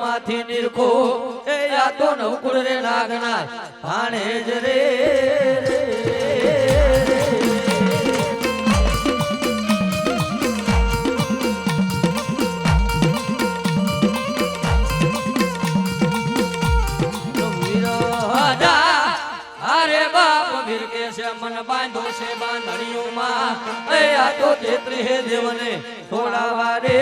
માંથી નિરખો. એ આ તો નવકુળ રે નાગના. ભાણે જ રે વીર મન બાંધો છે બાંધણીઓમાં. આ તો તેત્રી હે દેવને. થોડા રે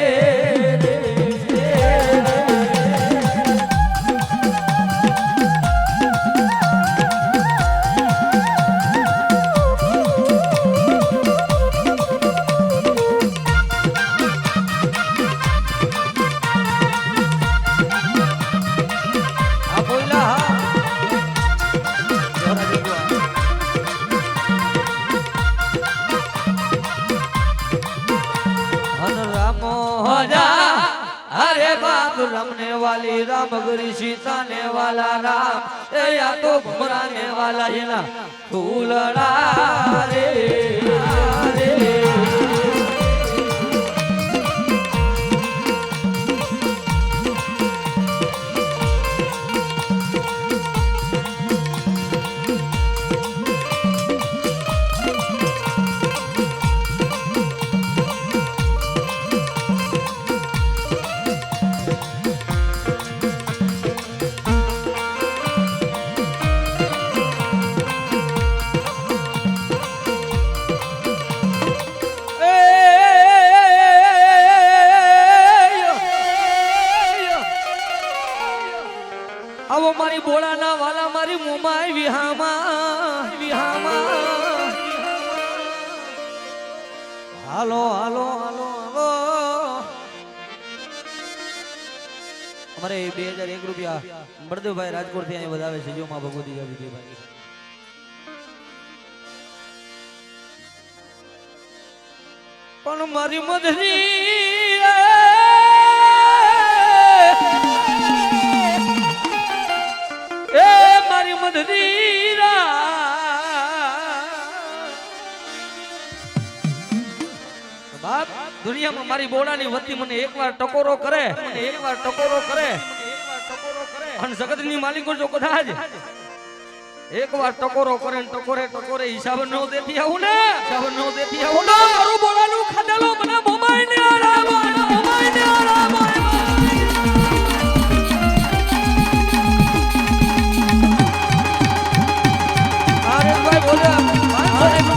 આવો મારી બોળાના વાલા મારી મુમાય વિહામાં વિહામાં. હાલો હાલો હાલો હાલો. અમારે બે હજાર એક રૂપિયા બળદેવભાઈ રાજકોટથી અહીંયા વધાવે છે. જો માં ભગવતી ભાઈ પણ મારી મધરી દુનિયામાં મારી બોડાની વતી મને એકવાર ટકોરો કરે. મને એકવાર ટકોરો કરે. અને જગતની માલિકો જો કદાચ એકવાર ટકોરો કરે ને ટકોરે ટકોરે હિસાબ નો દેતી આવું ને? હિસાબ નો દેતી આવું ને? મારું બોડાનું ખાધેલો મને મોમાઈ ને આરામ મોમાઈ ને આરામ અરે ભાઈ બોલ્યા મારે એક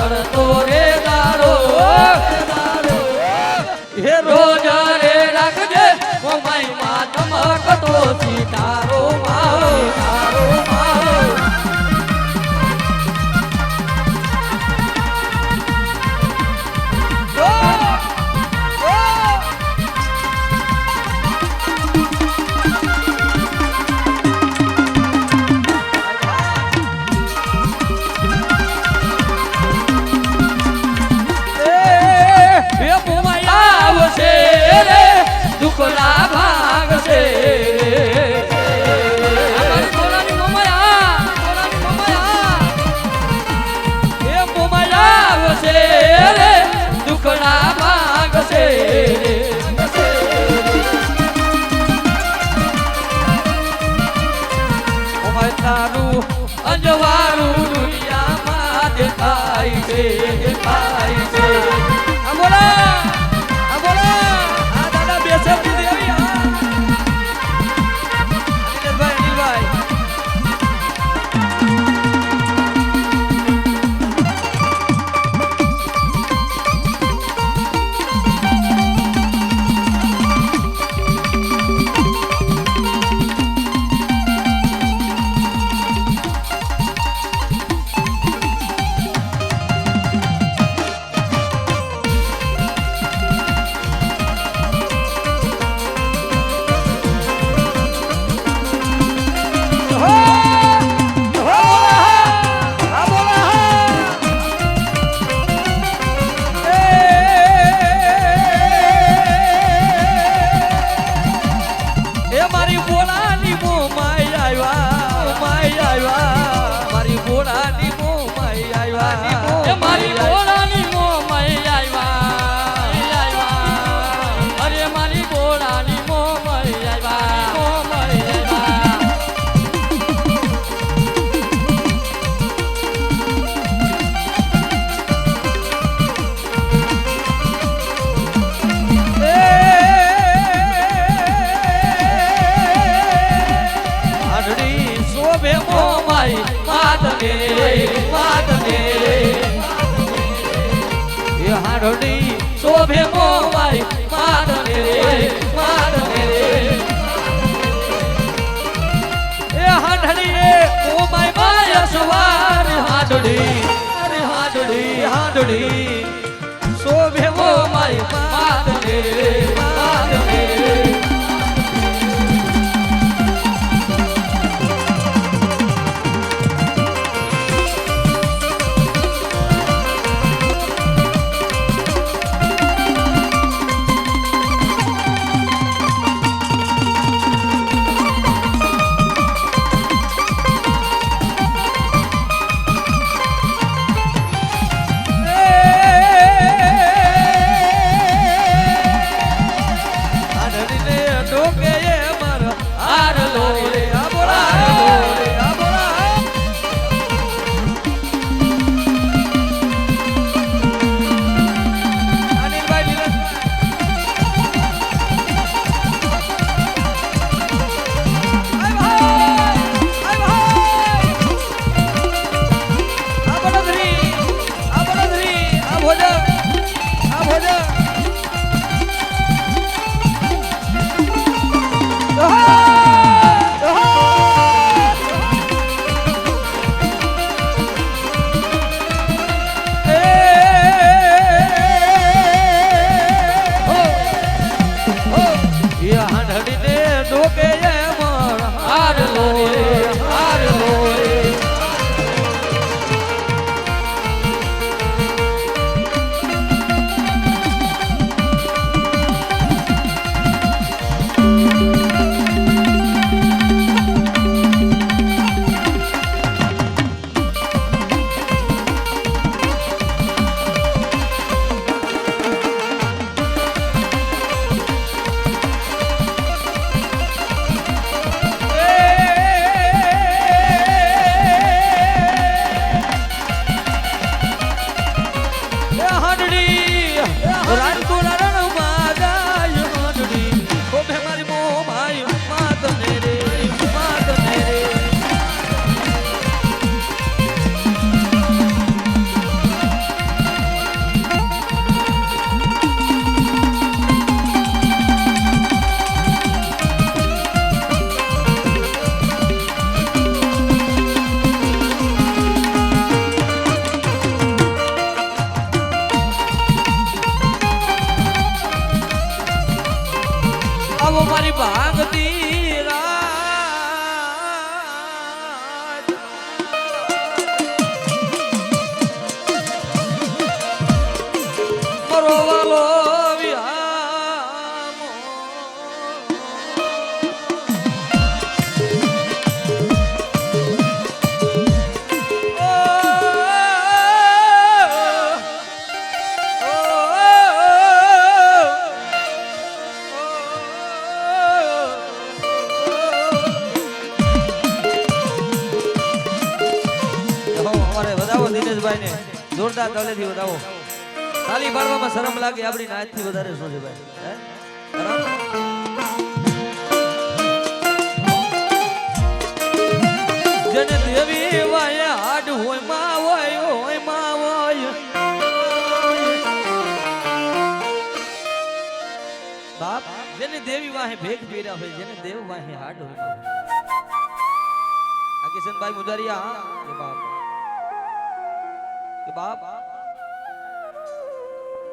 કરતો રે તારો હે રોજ રે રાખજે, ઓ માઈ મા ધમકતો સી તારો મા તારો મારી Caroline. જોરદાર તાલી પાડવામાં શરમ લાગે, આપણી નાચથી વધારે શું છે ભાઈ? દેવી વાહે ભેગ ભેરા હોય, જેને દેવ વાહે હાડ હોય. આ કિશનભાઈ મુદારિયા કે બાપ? બાપ?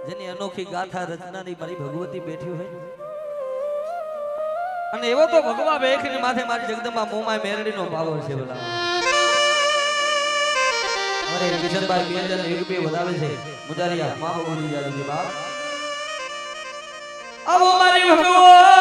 જેની અનોખી ગાથા રચનાની મારી ભગવતી બેઠી હોય. અને એવો તો ભગવા બેખની માથે મારી જગદંબા મોમાય મેરડીનો પાવર છે બોલા અરે કિશનભાઈ બેન એક બે વધાવે છે. મુદારિયા મા ભગવતી જાદુ બાપ. અબો મારી ભગવાન!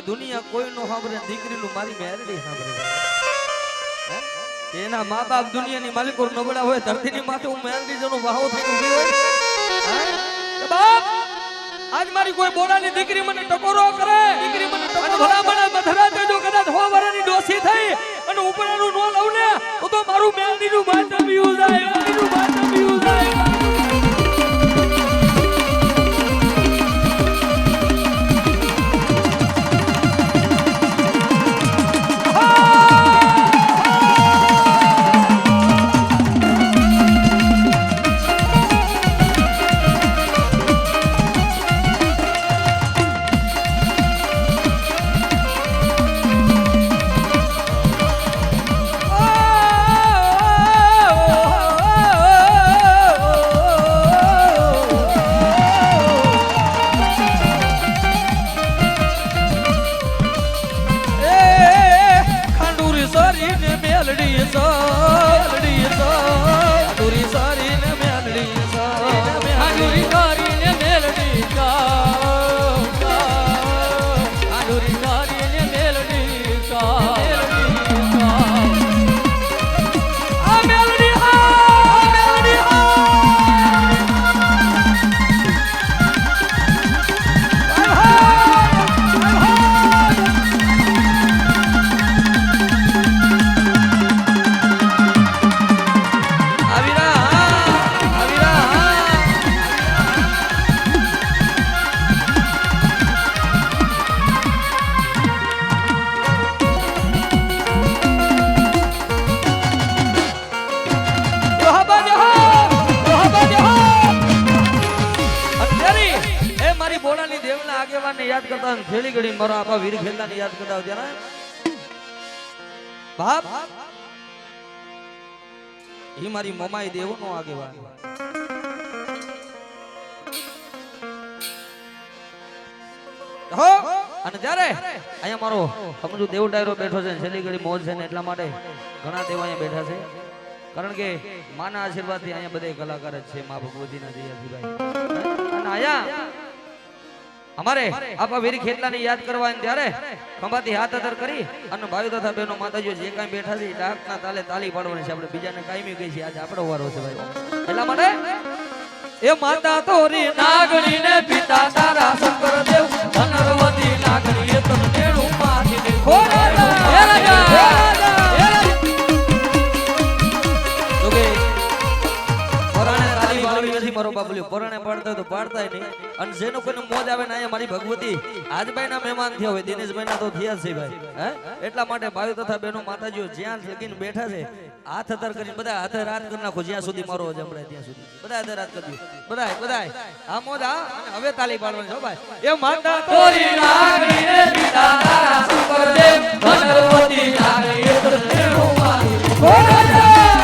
કે દુનિયા કોઈનો સાંભળે દીકરીનું મારી મેરડી સાંભળે. કે એના મા બાપ દુનિયાની માલિકો નબળા હોય ધરતીની માથે હું મેરડી જેનો વાહો થઈ ઊભી હોય? બાપ આજ મારી કોઈ બોલાની દીકરી મને ટકોરો કરે. દીકરી મને ટકોરો ભલા મને મથરા દેજો કદાચ હો વરાની ડોસી થઈ અને ઉપરાનું નો લઉં ને તો મારું મેલડીનું માથું બીવું જાય મેલડીનું માથું બીવું જાય. યાદ કરતા ખેલી ઘડી મારા આપા વીર ખેલદાને યાદ કરતા ત્યારે. બાપ, એ મારી મમાઈ દેવનો આગેવાન. હો, અને જ્યારે અહીંયા મારો સમજુ દેવ ડાયરો બેઠો છે ને છેલ્લી ઘડી મોજ છે ને એટલા માટે ઘણા દેવ અહીંયા બેઠા છે. કારણ કે માના આશીર્વાદથી અહીંયા બધા કલાકાર જ છે, મા ભગવતીના દયાથી ભાઈ અને અહીંયા અમારે આપા વીર ખેતલાને યાદ કરવા ત્યારે ખંભાથી હાથ અધર કરી અને ભાઈ તથા બહેનો માતાજીઓ જે કાંઈ બેઠા છે ડાકના તાલે તાલી પાડવાની છે આપણે બીજાને કાયમી કહી છે આજે આપણો વારો છે ભાઈ એટલા માટે એ માતા તોરી નાગણી ને પિતા તારા શંકર દેવ ધનરવતી નાગણી એ તન ટેણું માથી ને ખોરાડા. હે રાજા! હે રાજા! બાબુલ્યો પરણે પાડતા તો પાડતાય નહીં. અને જેનું કોઈને મોજ આવે ને અહીંયા મારી ભગવતી આજભાઈ ના મહેમાન થયા હોય દિનેશભાઈ ના તો થયા છે ભાઈ. હે? એટલા માટે ભાઈઓ તથા બહેનો માતાજીઓ જ્યાં લગીને બેઠા છે, હાથ અધર કરીને બધા હાથે રાત કરી નાખો, જ્યાં સુધી મારો જમડે ત્યાં સુધી. બધા હાથે રાત કરી બધાય બધાય. આ મોજ આ હવે તાલી પાડવાની ભાઈ. એ માતા તોરી નાગરી રે, પિતા તારા શંકર દેવ ભગવતી નાગરી એ તો મારી.